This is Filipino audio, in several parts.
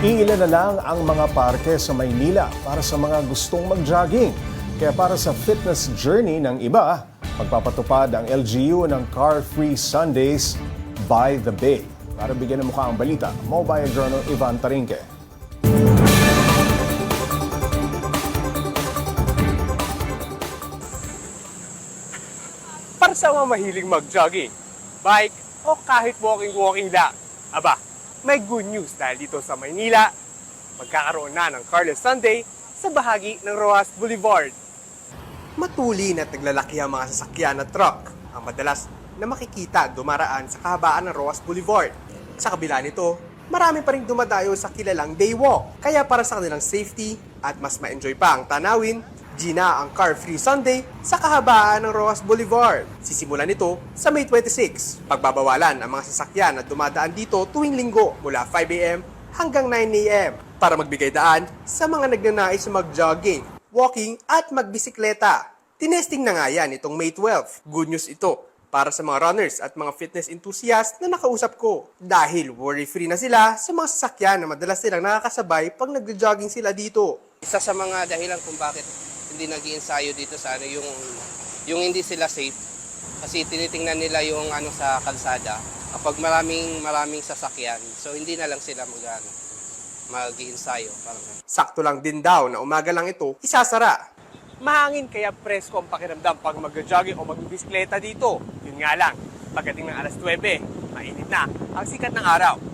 Iilan na lang ang mga parke sa Maynila para sa mga gustong mag-jogging. Kaya para sa fitness journey ng iba, magpapatupad ang LGU ng Car Free Sundays by the Bay. Para bigyan ng mukha ang balita, Mobile Journal Ivan Tarinque. para sa mga mahilig mag-jogging, bike, o kahit walking-walking lang. Aba, may good news dahil dito sa Maynila, magkakaroon na ng Carlos Sunday sa bahagi ng Rojas Boulevard. Matulin at naglalaki ang mga sasakyan at truck ang madalas na makikita dumaraan sa kahabaan ng Rojas Boulevard. Sa kabila nito, marami pa rin dumadayo sa kilalang daywalk. Kaya para sa kanilang safety at mas ma-enjoy pa ang tanawin, Gina ang Car Free Sunday sa kahabaan ng Rojas Boulevard. Sisimulan nito sa May 26. Pagbabawalan ang mga sasakyan na dumadaan dito tuwing linggo mula 5am hanggang 9am para magbigay daan sa mga nagnanais na mag-jogging, walking at magbisikleta. Tinesting na nga yan itong May 12. Good news ito para sa mga runners at mga fitness enthusiasts na nakausap ko. Dahil worry-free na sila sa mga sasakyan na madalas silang nakakasabay pag nag-jogging sila dito. Isa sa mga dahilan kung bakit hindi nag ensayo dito sa ano yung yung hindi sila safe kasi tinitingnan nila yung ano sa kalsada kapag maraming maraming sasakyan so hindi na lang sila mag ano, mag-ensayo parang. Sakto lang din daw na umaga lang ito, isasara. Mahangin kaya presko ang pakiramdam pag mag-jogging o magbisikleta dito. Yun nga lang, pagdating ng alas 9, mainit na ang sikat ng araw.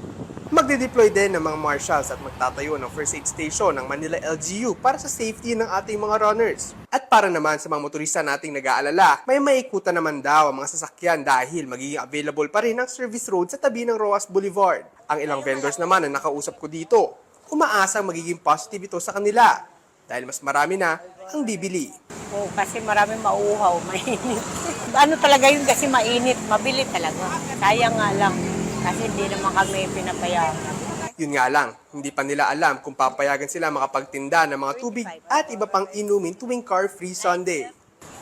Magde-deploy din ng mga marshals at magtatayo ng first aid station ng Manila LGU para sa safety ng ating mga runners. At para naman sa mga motorista nating nag-aalala, may maikutan naman daw ang mga sasakyan dahil magiging available pa rin ang service road sa tabi ng Roas Boulevard. Ang ilang vendors naman na nakausap ko dito, umaasang magiging positive ito sa kanila dahil mas marami na ang bibili. Oo, kasi maraming mauuhaw, mainit. ano talaga yun kasi mainit, mabili talaga. Sayang nga lang, kasi hindi naman kami pinapayagan. Yun nga lang, hindi pa nila alam kung papayagan sila makapagtinda ng mga tubig at iba pang inumin tuwing car-free Sunday.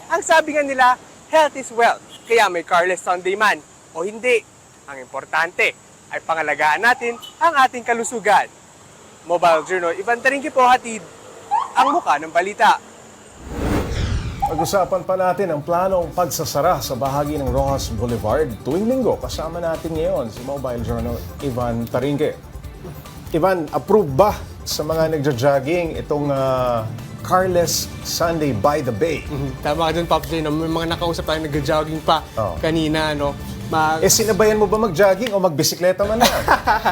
Ang sabi nga nila, health is wealth. Kaya may carless Sunday man o hindi. Ang importante ay pangalagaan natin ang ating kalusugan. Mobile Journal, Ivan Taringki po hatid ang muka ng balita. Pag-usapan pa natin ang planong pagsasara sa bahagi ng Rojas Boulevard tuwing linggo. Kasama natin ngayon si Mobile Journal Ivan Tarinque. Ivan, approve ba sa mga nagja-jogging itong ah, Carless Sunday by the Bay? Tama ka dun, Pops Jay, no? May mga nakausap tayo nag-jogging pa Oo. kanina, no? Ma- Eh, sinabayan mo ba mag-jogging o magbisikleta man lang?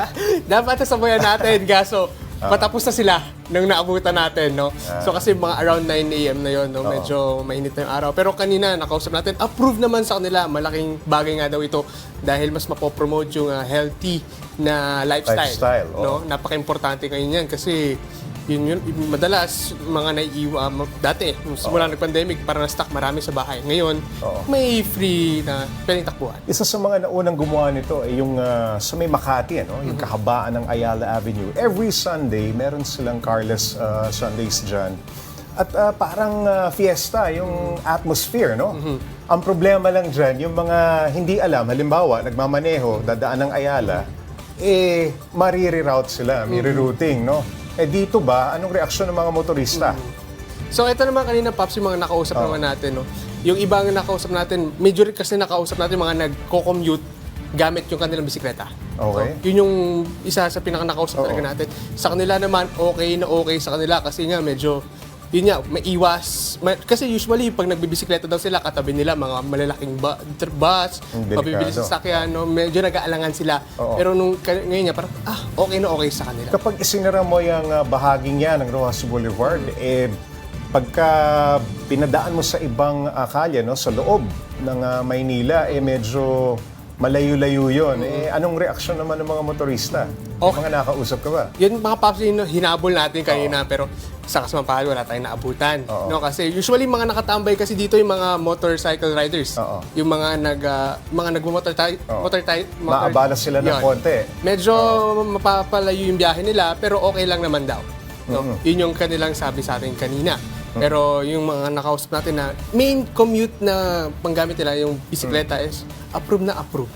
Dapat sasabayan natin, kaso patapos na sila nung naabutan natin, no? So kasi mga around 9 a.m. na yon, no? Medyo mainit na yung araw. Pero kanina, nakausap natin, approve naman sa kanila. Malaking bagay nga daw ito dahil mas mapopromote yung ah, healthy na lifestyle. Lifestyle, oo. no? Napaka-importante ngayon yan kasi yun yun, madalas mga naiiwa, dati, nung simula nag-pandemic, para na-stock marami sa bahay. Ngayon, Oo. may free na pwedeng takbuhan. Isa sa mga naunang gumawa nito ay yung ah, sa may Makati, ano? yung kahabaan ng Ayala Avenue. Every Sunday, meron silang Carless ah, Sundays dyan. At ah, parang ah, fiesta, yung atmosphere, no? Ang problema lang dyan, yung mga hindi alam, halimbawa, nagmamaneho, dadaan ng Ayala, eh, marireroute sila, may rerouting, no? Eh dito ba, anong reaksyon ng mga motorista? So ito naman kanina Pops yung mga nakausap naman natin no. Yung ibang nakausap natin, major kasi nakausap natin mga nagko-commute gamit yung kanilang bisikleta. Okay. So, yun yung isa sa pinaka nakausap Oo. talaga natin. Sa kanila naman okay na okay sa kanila kasi nga medyo yun nga, may iwas. Ma- Kasi usually, pag nagbibisikleta daw sila, katabi nila mga malalaking ba- tr- bus, Ang delikado. mabibilis sa sakyan, no? medyo nag-aalangan sila. Oo. Pero nung ka- ngayon nga, parang, ah, okay na okay sa kanila. Kapag isinara mo yung ah, bahaging yan ng Rojas Boulevard, eh, pagka pinadaan mo sa ibang uh, kalye, no, sa loob ng ah, Maynila, eh medyo malayo-layo yun. Eh, anong reaksyon naman ng mga motorista? May Okay. mga nakausap ka ba? Yun mga paps yun, hinabol natin kanina pero sa kasampahal wala tayong naabutan. Oo. No kasi usually mga nakatambay kasi dito yung mga motorcycle riders. Oo. Yung mga nag ah, mga nagmo-motor tayo, Oo. motor tayo, Maabala sila ng konti. Medyo mapapalayo yung biyahe nila pero okay lang naman daw. No? Yun yung kanilang sabi sa atin kanina. Pero yung mga nakausap natin na main commute na panggamit nila yung bisikleta is approve na approve.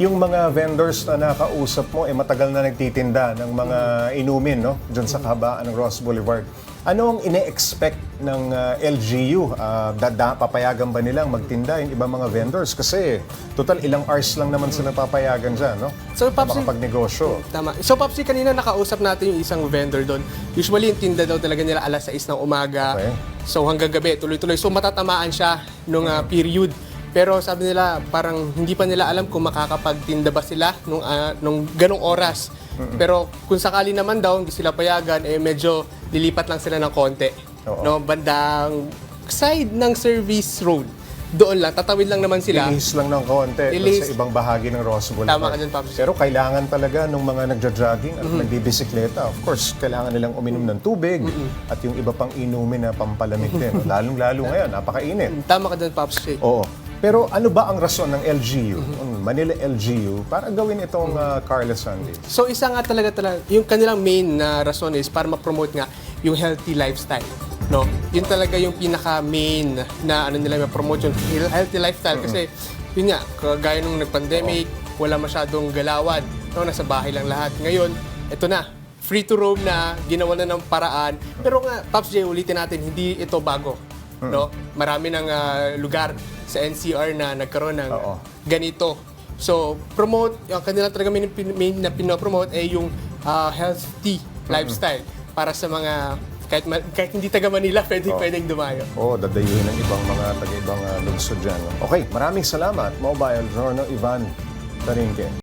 yung mga vendors na nakausap mo, eh matagal na nagtitinda ng mga inumin, no? Diyan sa kahabaan ng Ross Boulevard. Ano ang ine-expect ng ah, LGU? Ah, dada, papayagan ba nilang magtinda yung ibang mga vendors? Kasi total ilang hours lang naman sila papayagan dyan, no? So, Pops, Makapagnegosyo. Tama. So, Popsi, kanina nakausap natin yung isang vendor doon. Usually, yung tinda daw talaga nila alas 6 ng umaga. Okay. So, hanggang gabi, tuloy-tuloy. So, matatamaan siya nung ah, period. Pero sabi nila, parang hindi pa nila alam kung makakapagtinda ba sila nung, ah, nung ganong oras. Pero kung sakali naman daw, hindi sila payagan, eh medyo lilipat lang sila ng konti. Oo. No, bandang side ng service road. Doon lang, tatawid lang naman sila. Ilis lang ng konti Ilis. sa ibang bahagi ng Ross Boulevard. Tama ka dyan, Pops. Pero kailangan talaga ng mga nagja-jogging Mm-hmm. at nagbibisikleta. Of course, kailangan nilang uminom ng tubig Mm-hmm. at yung iba pang inumin na pampalamig din. Lalong-lalo ngayon, napakainit. Tama ka dyan, Pops. Oo. Pero ano ba ang rason ng LGU, Mm-hmm. Manila LGU, para gawin itong uh, Carla Sunday? So isa nga talaga talaga, yung kanilang main na rason is para ma-promote nga yung healthy lifestyle. No? Yun talaga yung pinaka-main na ano nila ma-promote yung healthy lifestyle kasi yun nga, kagaya nung nag-pandemic, wala masyadong galawan. No? Nasa bahay lang lahat. Ngayon, eto na, free to roam na, ginawa na ng paraan. Pero nga, Pops J, ulitin natin, hindi ito bago. No? Marami ng ah, lugar sa NCR na nagkaroon ng Oo. ganito. So, promote, yung kanila talaga main, main na pinopromote ay yung ah, healthy lifestyle para sa mga kahit, ma- kahit hindi taga Manila, pwede, pwedeng dumayo. Oo, dadayuhin ng ibang mga taga-ibang uh, lungsod dyan. Okay, maraming salamat, Mobile Journal Ivan Tarinque.